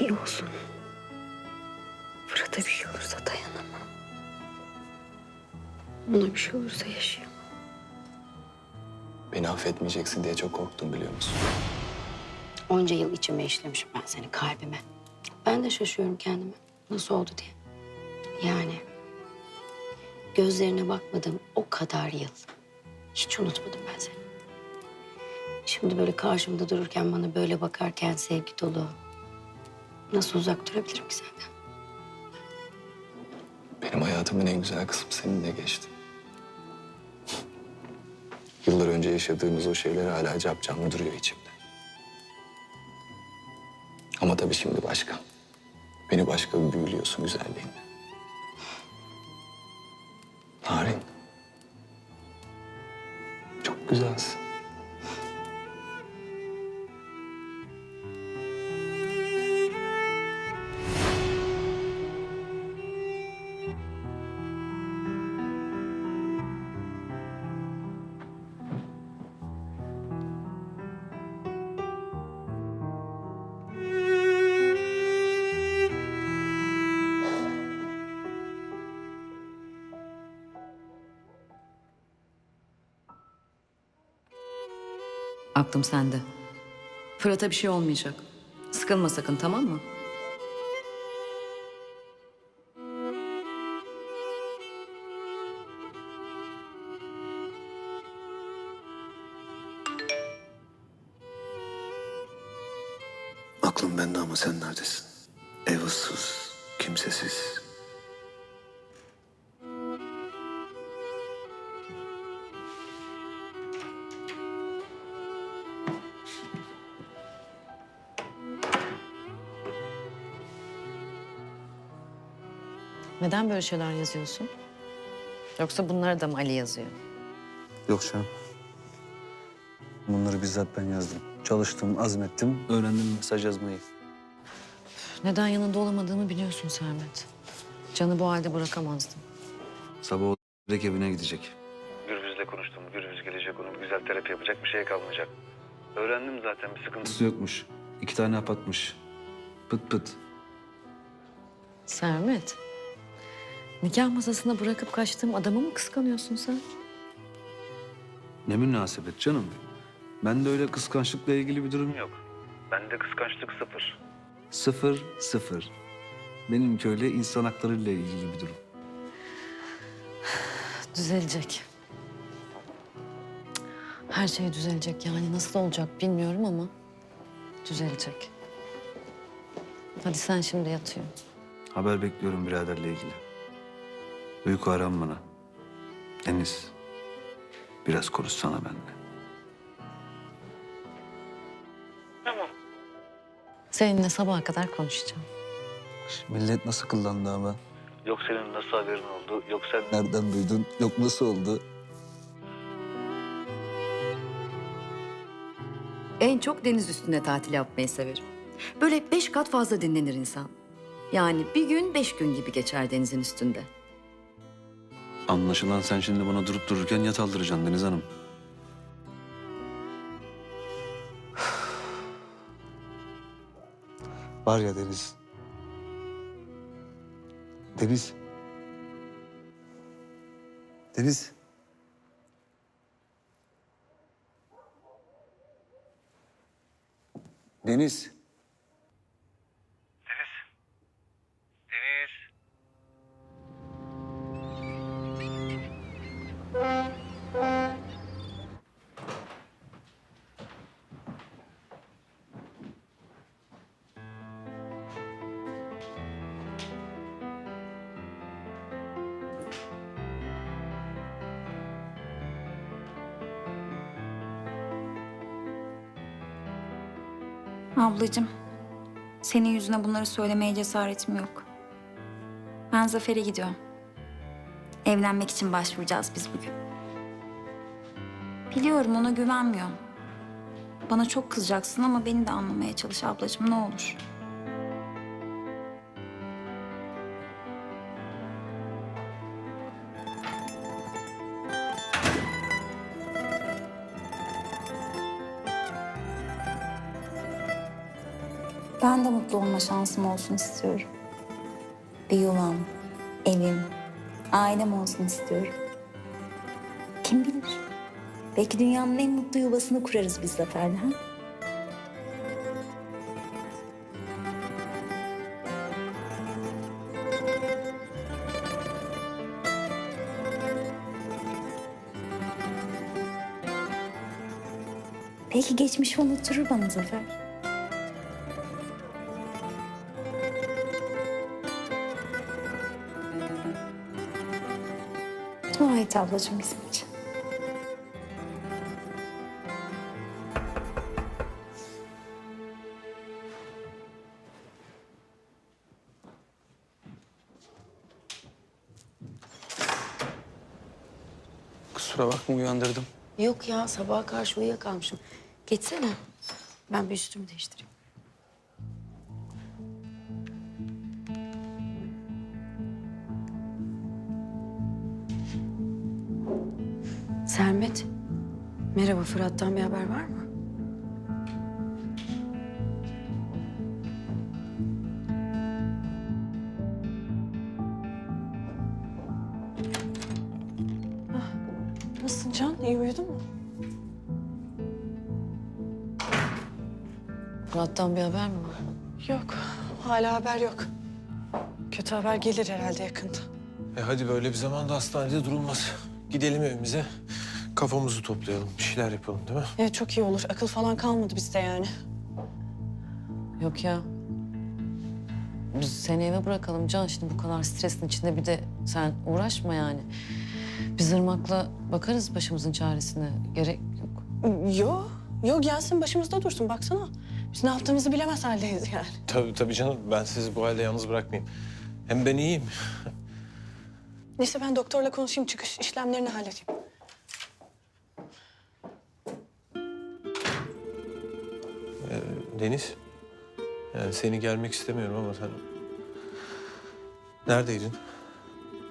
İyi olsun. Fırat'a bir şey olursa dayanamam. Ona bir şey olursa yaşayamam. Beni affetmeyeceksin diye çok korktum biliyor musun? Onca yıl içime işlemişim ben seni kalbime. Ben de şaşıyorum kendime. Nasıl oldu diye. Yani gözlerine bakmadığım o kadar yıl. Hiç unutmadım ben seni. Şimdi böyle karşımda dururken bana böyle bakarken sevgi dolu. Nasıl uzak durabilirim ki senden? Benim hayatımın en güzel kısmı seninle geçti. Yıllar önce yaşadığımız o şeyler hala capcanlı duruyor içimde. Ama tabii şimdi başka. Beni başka bir büyülüyorsun güzelliğinle. Narin. Çok güzelsin. Aklım sende. Fırat'a bir şey olmayacak. Sıkılma sakın tamam mı? Aklım bende ama sen neredesin? Ev ıssız, kimsesiz. Neden böyle şeyler yazıyorsun? Yoksa bunları da mı Ali yazıyor? Yok canım. Bunları bizzat ben yazdım. Çalıştım, azmettim, öğrendim mesaj yazmayı. Neden yanında olamadığımı biliyorsun Sermet. Canı bu halde bırakamazdım. Sabah o direkt evine gidecek. Gürbüz'le konuştum. Gürbüz gelecek onun güzel terapi yapacak bir şey kalmayacak. Öğrendim zaten bir sıkıntı. Sıkıntısı yokmuş. İki tane hap atmış. Pıt pıt. Sermet. Nikah masasına bırakıp kaçtığım adamı mı kıskanıyorsun sen? Ne münasebet canım. Ben de öyle kıskançlıkla ilgili bir durum yok. Bende kıskançlık sıfır. Sıfır, sıfır. Benimki öyle insan haklarıyla ilgili bir durum. Düzelecek. Her şey düzelecek yani nasıl olacak bilmiyorum ama düzelecek. Hadi sen şimdi yatıyor. Haber bekliyorum biraderle ilgili. Uyku aram bana. Deniz, biraz konuşsana benimle. Seninle sabaha kadar konuşacağım. Millet nasıl kullandı ama? Yok senin nasıl haberin oldu? Yok sen... Nereden duydun? Yok nasıl oldu? En çok deniz üstünde tatil yapmayı severim. Böyle beş kat fazla dinlenir insan. Yani bir gün beş gün gibi geçer denizin üstünde. Anlaşılan sen şimdi bana durup dururken yat aldıracaksın Deniz Hanım. Var ya Deniz. Deniz. Deniz. Deniz. Ablacığım, senin yüzüne bunları söylemeye cesaretim yok. Ben Zafer'e gidiyorum. Evlenmek için başvuracağız biz bugün. Biliyorum ona güvenmiyorum. Bana çok kızacaksın ama beni de anlamaya çalış ablacığım ne olur. Ben de mutlu olma şansım olsun istiyorum. Bir yuvam, evim, ailem olsun istiyorum. Kim bilir? Belki dünyanın en mutlu yuvasını kurarız biz Zafer'le ha? Belki geçmiş unutturur bana Zafer. Dua et ablacığım bizim için. Kusura bakma uyandırdım. Yok ya sabaha karşı uyuyakalmışım. Geçsene. Ben bir üstümü değiştireyim. Sermet. Merhaba Fırat'tan bir haber var mı? Nasılsın Can? İyi uyudun mu? Murat'tan bir haber mi var? Yok. Hala haber yok. Kötü haber gelir herhalde yakında. E hadi böyle bir zamanda hastanede durulmaz. Gidelim evimize. Kafamızı toplayalım. Bir şeyler yapalım değil mi? Evet çok iyi olur. Akıl falan kalmadı bizde yani. Yok ya. Biz seni eve bırakalım Can. Şimdi bu kadar stresin içinde bir de sen uğraşma yani. Biz Irmak'la bakarız başımızın çaresine. Gerek yok. Yo, yo gelsin başımızda dursun baksana. Biz ne yaptığımızı bilemez haldeyiz yani. Tabii tabii canım. Ben sizi bu halde yalnız bırakmayayım. Hem ben iyiyim. Neyse ben doktorla konuşayım çıkış işlemlerini halledeyim. Deniz. Yani seni gelmek istemiyorum ama sen... Neredeydin?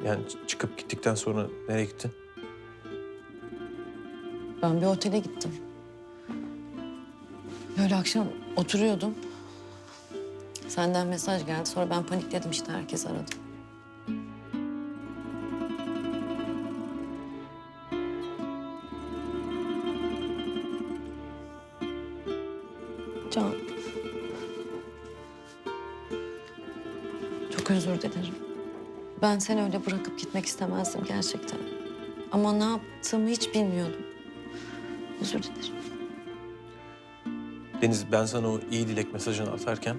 Yani çıkıp gittikten sonra nereye gittin? Ben bir otele gittim. Böyle akşam oturuyordum. Senden mesaj geldi. Sonra ben panikledim işte herkes aradı. Çok özür dilerim. Ben seni öyle bırakıp gitmek istemezdim gerçekten. Ama ne yaptığımı hiç bilmiyordum. Özür dilerim. Deniz ben sana o iyi dilek mesajını atarken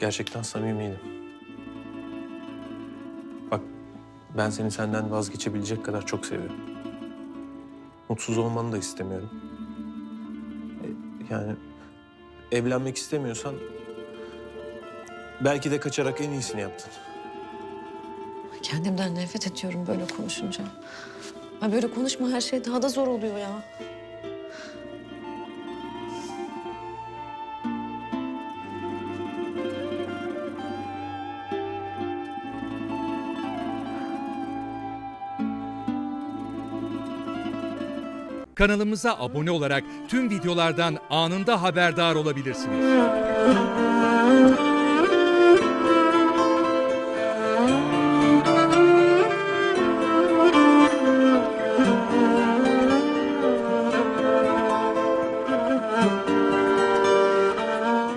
gerçekten samimiydim. Bak ben seni senden vazgeçebilecek kadar çok seviyorum. Mutsuz olmanı da istemiyorum. E, Yani evlenmek istemiyorsan belki de kaçarak en iyisini yaptın. Kendimden nefret ediyorum böyle konuşunca. Ay böyle konuşma her şey daha da zor oluyor ya. Kanalımıza abone olarak tüm videolardan anında haberdar olabilirsiniz.